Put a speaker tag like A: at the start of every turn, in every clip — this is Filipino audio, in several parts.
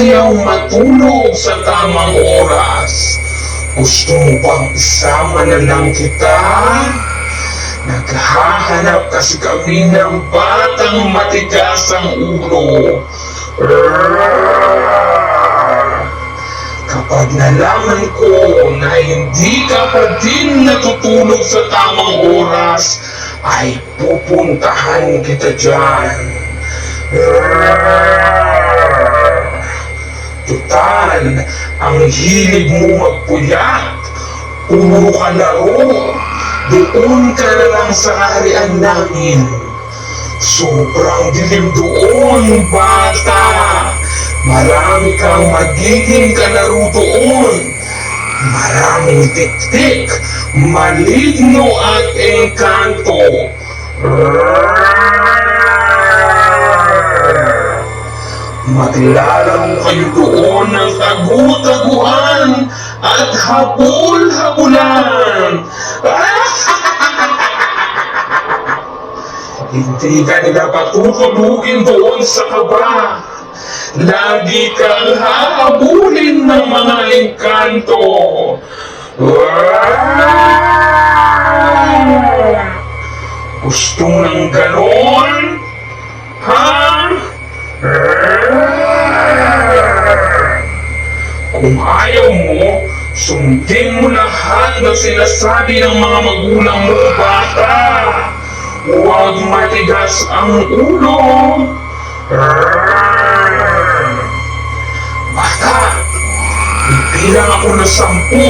A: ayaw matulog sa tamang oras. Gusto mo bang isama na lang kita? Naghahanap kasi kami ng batang matigas ang ulo. Kapag nalaman ko na hindi ka pa din natutulog sa tamang oras, ay pupuntahan kita dyan. Tutal, ang hilig mo magpuyat. Puro ka laro. Doon ka na lang sa kaharian namin. Sobrang dilim doon, bata. Marami kang magiging kalaro doon. Maraming tiktik, maligno at engkanto. Maglalaro kayo doon ng tagu-taguan at habol-habulan. Hindi ka nila patutulugin doon sa kaba. Lagi kang hahabulin ng mga engkanto. Gusto ng ganon? Ha? Kung ayaw mo, sundin mo lahat ng sinasabi ng mga magulang mo, bata. Huwag matigas ang ulo. Bata, bibilang ako ng sampu.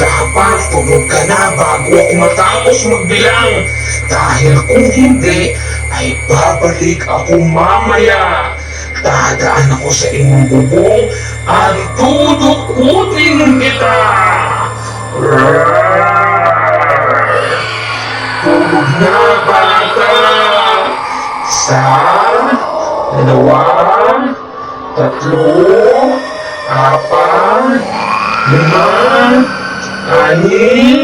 A: Dapat tulog ka na bago ako matapos magbilang. Dahil kung hindi, ay babalik ako mamaya. Dadaan ako sa iyong bubong at tudukutin kita. Tulog na bata. Isa, dalawa, tatlo, apat, lima, anim,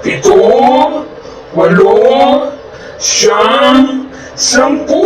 A: pito, walo, siyam, sampu.